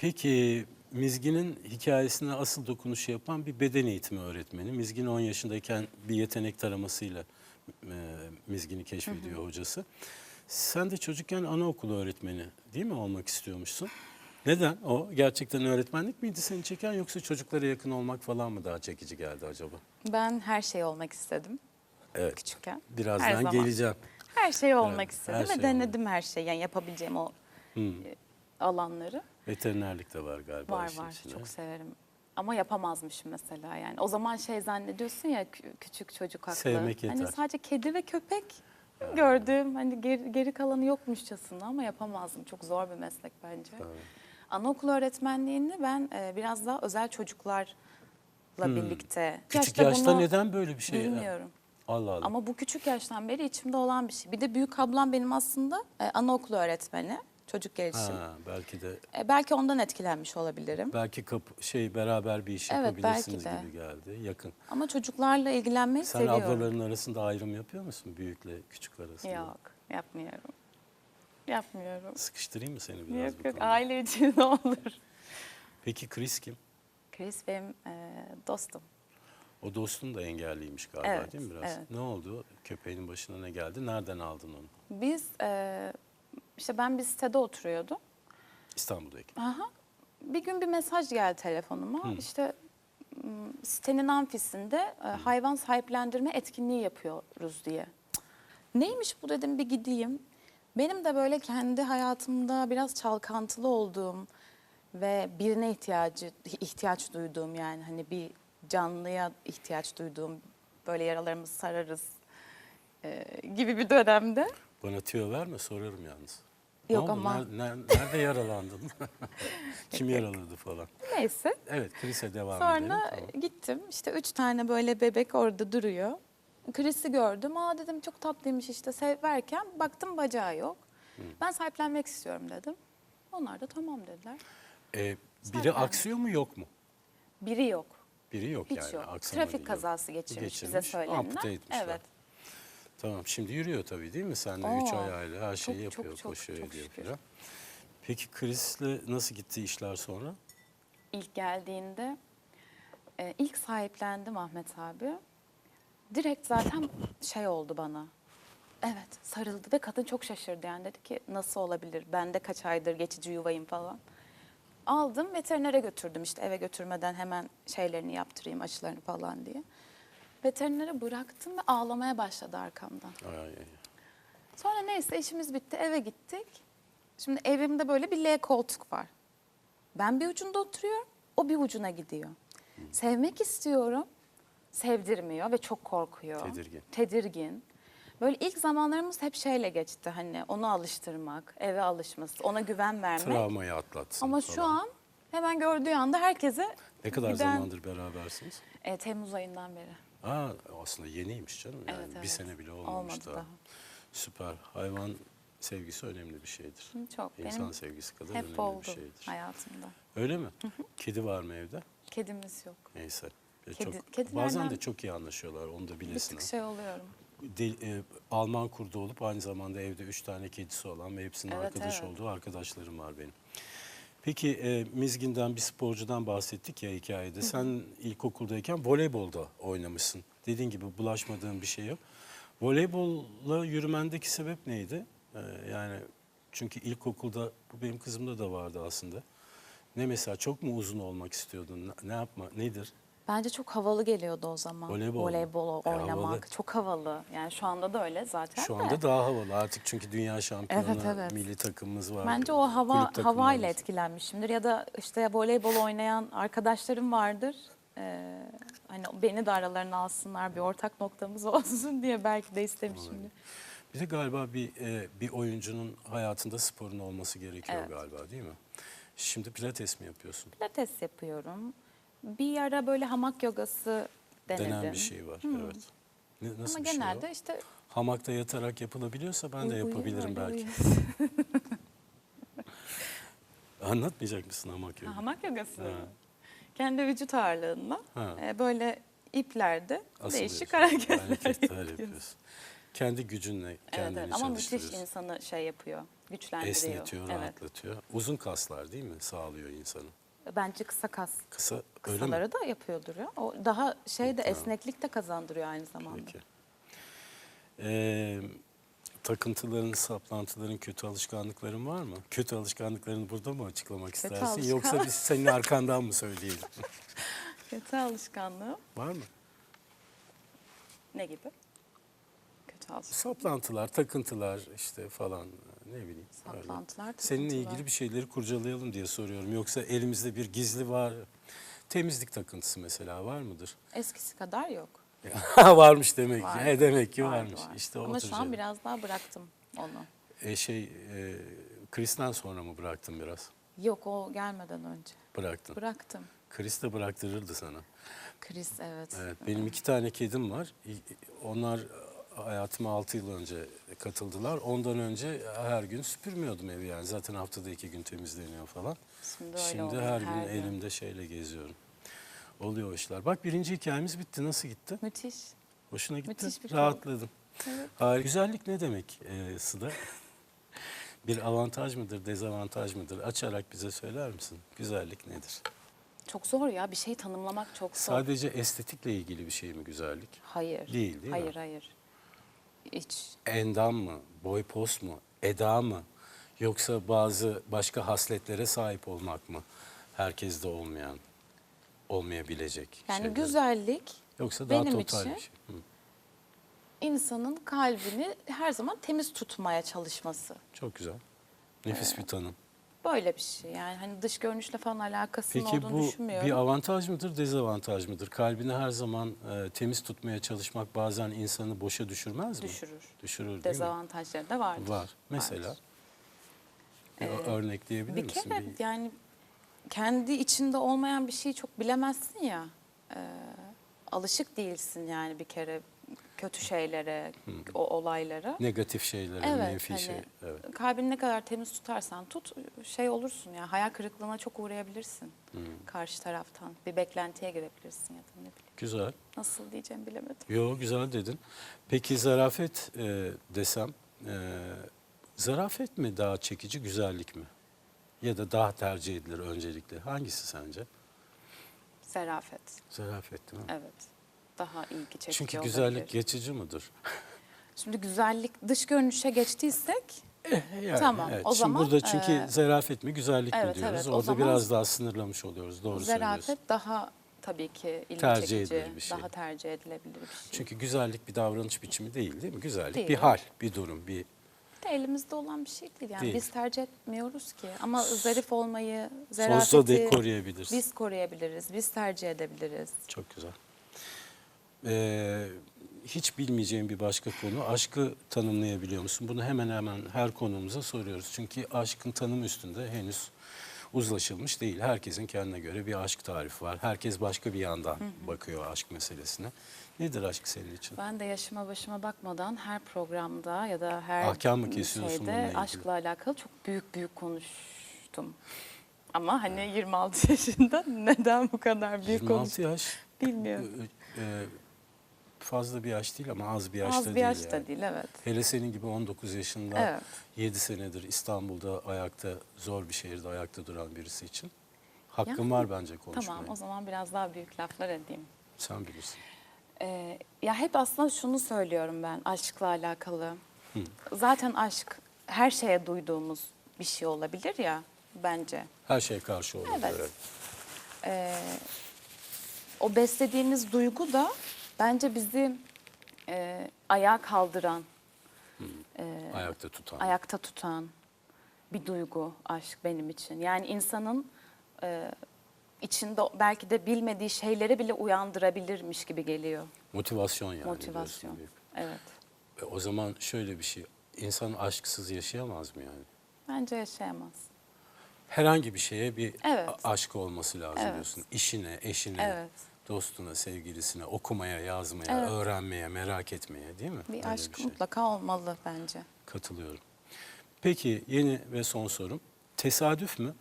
Peki Mizgin'in hikayesine asıl dokunuşu yapan bir beden eğitimi öğretmeni. Mizgin 10 yaşındayken bir yetenek taramasıyla e, Mizgin'i keşfediyor hocası. Sen de çocukken anaokulu öğretmeni değil mi olmak istiyormuşsun? Neden? O gerçekten öğretmenlik miydi seni çeken yoksa çocuklara yakın olmak falan mı daha çekici geldi acaba? Ben her şey olmak istedim Evet. küçükken. Her Birazdan zaman. geleceğim. Her şey olmak Evet, istedim her ve şey denedim her şeyi. Yani yapabileceğim o Hmm. alanları. Veterinerlik de var galiba. Var var. içinde. Çok severim. Ama yapamazmışım mesela yani. O zaman şey zannediyorsun ya kü- küçük çocuk haklı. Sevmek yeter. Hani sadece kedi ve köpek gördüğüm hani geri, geri kalanı yokmuşçasına ama yapamazdım. Çok zor bir meslek bence. Tabii. Anaokulu öğretmenliğini ben e, biraz daha özel çocuklarla birlikte. Hmm. Küçük Yaşta yaşta neden böyle bir şey? Bilmiyorum. Allah Allah. Ama bu küçük yaştan beri içimde olan bir şey. Bir de büyük ablam benim aslında e, anaokulu öğretmeni. Çocuk gelişim. Ha, belki de E, belki ondan etkilenmiş olabilirim. belki kapı, şey beraber bir iş Evet, yapabilirsiniz belki de. gibi geldi. Yakın. Ama çocuklarla ilgilenmeyi Sen seviyorum. ablaların arasında ayrım yapıyor musun? Büyükle küçük arasında. Yok, yapmıyorum. Yapmıyorum. Sıkıştırayım mı seni biraz Yok yok, konuda? aile için ne olur. Peki Chris kim? Chris benim e, dostum. O dostun da engelliymiş galiba Evet, değil mi biraz? evet. Ne oldu? Köpeğinin başına ne geldi? Nereden aldın onu? Biz, e, işte ben bir sitede oturuyordum. İstanbul'dayken. Aha. Bir gün bir mesaj geldi telefonuma. İşte m, sitenin amfisinde e, hayvan sahiplendirme etkinliği yapıyoruz diye. Neymiş bu dedim bir gideyim. Benim de böyle kendi hayatımda biraz çalkantılı olduğum ve birine ihtiyacı ihtiyaç duyduğum yani hani bir canlıya ihtiyaç duyduğum böyle yaralarımızı sararız e, gibi bir dönemde. Bana tüyo verme sorarım yalnız. Yok oldu? ama- Ner- ner- nerede yaralandın? Kim yaraladı falan? Neyse. Evet Chris'e devam edelim. Sonra Tamam. gittim işte üç tane böyle bebek orada duruyor. Chris'i gördüm. Aa dedim çok tatlıymış işte severken baktım bacağı yok. Ben sahiplenmek istiyorum dedim. Onlar da tamam dediler. Ee, biri aksıyor mu yok mu? Biri yok. Biri yok Hiç yani. yok. Trafik değil. kazası geçirmiş, bize Geçirmiş, söylenen. ampute etmişler. Evet. Tamam şimdi yürüyor tabii değil mi? Sen de Oo, üç ayağıyla her şeyi çok, yapıyor, çok, koşuyor çok ediyor falan. Peki Chris'le nasıl gitti işler sonra? İlk geldiğinde e, ilk sahiplendim Ahmet abi. Direkt zaten şey oldu bana. Evet sarıldı ve kadın çok şaşırdı yani dedi ki nasıl olabilir ben de kaç aydır geçici yuvayım falan. Aldım veterinere götürdüm işte eve götürmeden hemen şeylerini yaptırayım aşılarını falan diye. Veterinere bıraktım ve ağlamaya başladı arkamdan. Ay, ay, ay. Sonra neyse işimiz bitti eve gittik. Şimdi evimde böyle bir L koltuk var. Ben bir ucunda oturuyorum, o bir ucuna gidiyor. Sevmek istiyorum, sevdirmiyor ve çok korkuyor. Tedirgin. Tedirgin. Böyle ilk zamanlarımız hep şeyle geçti hani onu alıştırmak, eve alışması, ona güven vermek. Travmayı atlatsın Ama falan. şu an hemen gördüğü anda herkese Ne kadar giden- zamandır berabersiniz? E, Temmuz ayından beri. Aa, aslında yeniymiş canım yani Evet, bir evet. sene bile olmamış Olmadı daha. daha. Süper. Hayvan sevgisi önemli bir şeydir. Hı, Çok. İnsan Benim sevgisi kadar hep önemli oldu bir şeydir. hayatımda. Öyle mi? Kedi var mı evde? Kedimiz yok. Neyse. E, Kedi- çok, kedilerden- bazen de çok iyi anlaşıyorlar onu da Bir bilesin. tık şey oluyorum. De- e, Alman kurdu olup aynı zamanda evde üç tane kedisi olan ve hepsinin Evet, arkadaş evet. olduğu arkadaşlarım var benim. Peki e, Mizgin'den bir sporcudan bahsettik ya hikayede. Sen ilkokuldayken voleybolda oynamışsın. Dediğin gibi bulaşmadığın bir şey yok. Voleybolla yürümendeki sebep neydi? E, yani çünkü ilkokulda bu benim kızımda da vardı aslında. Ne mesela çok mu uzun olmak istiyordun? Ne- Ne yapma? Nedir? Bence çok havalı geliyordu o zaman. Voleybol? Voleybol E, oynamak havalı. çok havalı. Yani şu anda da öyle zaten Şu de. anda daha havalı artık çünkü dünya şampiyonu Evet, evet. milli takımımız var. Bence o hava havayla etkilenmişimdir ya da işte voleybol oynayan arkadaşlarım vardır. Ee, hani beni de aralarına alsınlar bir ortak noktamız olsun diye belki de istemişimdir. Bir de galiba bir e, bir oyuncunun hayatında sporun olması gerekiyor Evet. galiba değil mi? Şimdi pilates mi yapıyorsun? Pilates yapıyorum. Bir ara böyle hamak yogası denedim. Denen bir şey var. Evet. Ne, nasıl Ama bir genelde şey o? işte Hamakta yatarak yapılabiliyorsa ben de yapabilirim belki. Anlatmayacak mısın hamak Ha, yoga? hamak yogası. Ha. Kendi vücut ağırlığında Ha. e, böyle iplerde Asılıyorsun. değişik hareketler Hareketler yapıyorsun. Kendi gücünle Evet, kendini evet. Ama müthiş insanı şey yapıyor, güçlendiriyor. Esnetiyor, Evet. rahatlatıyor. Uzun kaslar değil mi? Sağlıyor insanı. Bence kısa kas. Kısa öyle mi? Kısaları da yapıyordur ya. O daha şey de esneklik de kazandırıyor aynı zamanda. Peki. Ee, takıntıların, saplantıların, kötü alışkanlıkların var mı? Kötü alışkanlıklarını burada mı açıklamak Kötü istersin? alışkan- Yoksa biz senin arkandan mı söyleyelim? Kötü alışkanlığı var mı? ne gibi? Kötü alışkanlık. Saplantılar, takıntılar işte falan ne bileyim. Saplantılar, Seninle ilgili bir şeyleri kurcalayalım diye soruyorum. Yoksa elimizde bir gizli var. Temizlik takıntısı mesela var mıdır? Eskisi kadar yok. Varmış demek Var. ki. He demek ki Var, varmış. var. İşte Ama şu an biraz daha bıraktım onu. E şey, e, Chris'ten sonra mı bıraktın biraz? Yok o gelmeden önce. Bıraktın. Bıraktım. Chris de bıraktırırdı sana. Chris evet. Evet, benim iki tane kedim var. Onlar hayatıma 6 yıl önce katıldılar. Ondan önce her gün süpürmüyordum evi yani. Zaten haftada iki gün temizleniyor falan. Şimdi Şimdi oluyor, her gün her gün. elimde şeyle geziyorum. Oluyor o işler. Bak birinci hikayemiz bitti. Nasıl gitti? Müthiş. Hoşuna gitti. Müthiş bir Rahatladım. Evet. Hayır. Güzellik ne demek e, Sıda? bir avantaj mıdır, dezavantaj mıdır? Açarak bize söyler misin? Güzellik nedir? Çok zor ya bir şeyi tanımlamak çok zor. Sadece estetikle ilgili bir şey mi güzellik? Hayır. Değil, değil mi? hayır, Hayır Hiç. endam mı, boy pos mu, eda mı yoksa bazı başka hasletlere sahip olmak mı? Herkeste olmayan, olmayabilecek Yani şeyler. güzellik Yoksa daha benim total için bir şey. Hı, insanın kalbini her zaman temiz tutmaya çalışması. çok güzel. Nefis bir tanım. Böyle bir şey. Yani hani dış görünüşle falan alakasının Peki olduğunu bu düşünmüyorum. bir avantaj mıdır, dezavantaj mıdır? Kalbini her zaman e, temiz tutmaya çalışmak bazen insanı boşa düşürmez mi? Düşürür. Düşürür? Dezavantajları da vardır. Var. Mesela Vardır. Ee, örnekleyebilir Bir misin? kere Bir- yani kendi içinde olmayan bir şeyi çok bilemezsin ya. Ee, alışık değilsin yani bir kere kötü şeylere, o olaylara. negatif şeylere, Evet, menfi hani şey. Evet. kalbini ne kadar temiz tutarsan tut şey olursun ya hayal kırıklığına çok uğrayabilirsin karşı taraftan. Bir beklentiye girebilirsin ya da ne bileyim. Güzel. Nasıl diyeceğimi bilemedim. Yo güzel dedin. Peki zarafet e, desem, e, zarafet mi daha çekici, güzellik mi? Ya da daha tercih edilir öncelikle. Hangisi sence? Zarafet. Zarafet değil mi? Evet. Daha ilgi çekici Çünkü olabilir. güzellik geçici midir? Şimdi güzellik dış görünüşe geçtiysek Yani, Tamam, evet. o Şimdi zaman, burada çünkü e, zarafet mi, güzellik mi evet, diyoruz. evet, Orada biraz daha sınırlamış oluyoruz. Doğru zarafet daha tabii ki ilgi Tercih çekici, edilir bir şey. daha tercih edilebilir bir şey. Çünkü güzellik bir davranış biçimi değil değil mi? Güzellik Değil. bir hal, bir durum, bir de elimizde olan bir şey değil. Yani Değil. biz tercih etmiyoruz ki. Ama zarif olmayı, sonsuza zarafeti dek koruyabilirsin. biz koruyabiliriz, biz tercih edebiliriz. Çok güzel. Ee, hiç bilmeyeceğim bir başka konu. Aşkı tanımlayabiliyor musun? Bunu hemen hemen her konumuza soruyoruz. Çünkü aşkın tanım üstünde henüz uzlaşılmış değil. Herkesin kendine göre bir aşk tarifi var. Herkes başka bir yandan bakıyor aşk meselesine. Nedir aşk senin için? Ben de yaşıma başıma bakmadan her programda ya da her Ahkam mı kesiyorsun şeyde aşkla alakalı çok büyük büyük konuştum. Ama hani 26 yaşında neden bu kadar büyük 26 konuştum yaş bilmiyorum. e, e, fazla bir yaş değil ama az bir yaş Az da bir değil. yaş da yani. değil evet. Hele senin gibi 19 yaşında Evet. 7 senedir İstanbul'da ayakta zor bir şehirde ayakta duran birisi için hakkın Yani, var bence konuşmaya. Tamam o zaman biraz daha büyük laflar edeyim. Sen bilirsin. Ee, ya hep aslında şunu söylüyorum ben aşkla alakalı. Zaten aşk her şeye duyduğumuz bir şey olabilir ya bence. Her şey karşı olur. Evet. Ee, o beslediğimiz duygu da bence bizi e, ayağa kaldıran, e, Ayakta tutan. ayakta tutan bir duygu aşk benim için. Yani insanın e, içinde belki de bilmediği şeyleri bile uyandırabilirmiş gibi geliyor. Motivasyon yani. Motivasyon. Evet. E, o zaman şöyle bir şey. İnsan aşksız yaşayamaz mı yani? Bence yaşayamaz. Herhangi bir şeye bir Evet. aşk olması lazım Evet. diyorsun. İşine, eşine, Evet. Dostuna, sevgilisine, okumaya, yazmaya, Evet. öğrenmeye, merak etmeye değil mi? Bir Öyle aşk şey. mutlaka olmalı bence. Katılıyorum. Peki yeni ve son sorum. Tesadüf mü?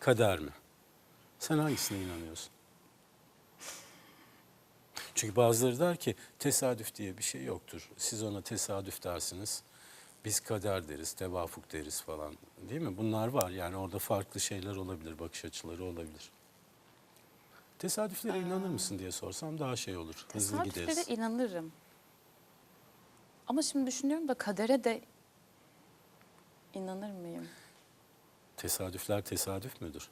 Kader mi? Sen hangisine inanıyorsun? Çünkü bazıları der ki tesadüf diye bir şey yoktur. Siz ona tesadüf dersiniz. Biz kader deriz, tevafuk deriz falan. Değil mi? Bunlar var. Yani orada farklı şeyler olabilir, bakış açıları olabilir. Tesadüflere inanır mısın diye sorsam daha şey olur. Hızlı Tesadüflere gideriz. inanırım. Ama şimdi düşünüyorum da kadere de inanır mıyım? Tesadüfler tesadüf müdür?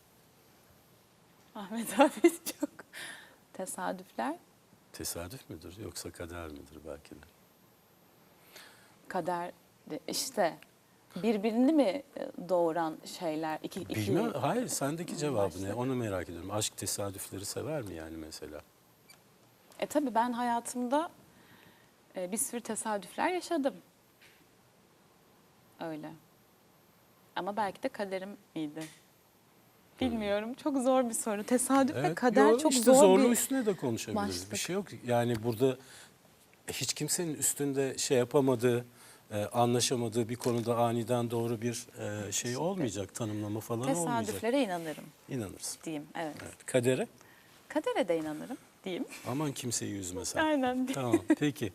Ahmet abi çok tesadüfler Tesadüf müdür yoksa kader midir belki de? kader de- işte birbirini mi e, doğuran şeyler iki, iki Bilmem. Hayır sendeki cevabı ne? Onu merak ediyorum. Aşk tesadüfleri sever mi yani mesela? E tabii ben hayatımda e, bir sürü tesadüfler yaşadım. Öyle. Ama belki de kaderim miydi? Bilmiyorum. Çok zor bir soru. Tesadüf ve kader yo, çok işte zor zorlu bir... üstüne de konuşabiliriz. başlık. Bir şey yok. Yani burada hiç kimsenin üstünde şey yapamadığı, e, anlaşamadığı bir konuda aniden doğru bir e, şey olmayacak, tanımlama falan olmayacak. Tesadüflere inanırım İnanırsın. diyeyim. Evet. Evet. Kadere Kadere de inanırım diyeyim. aman kimseyi üzme sen. Aynen. Tamam peki.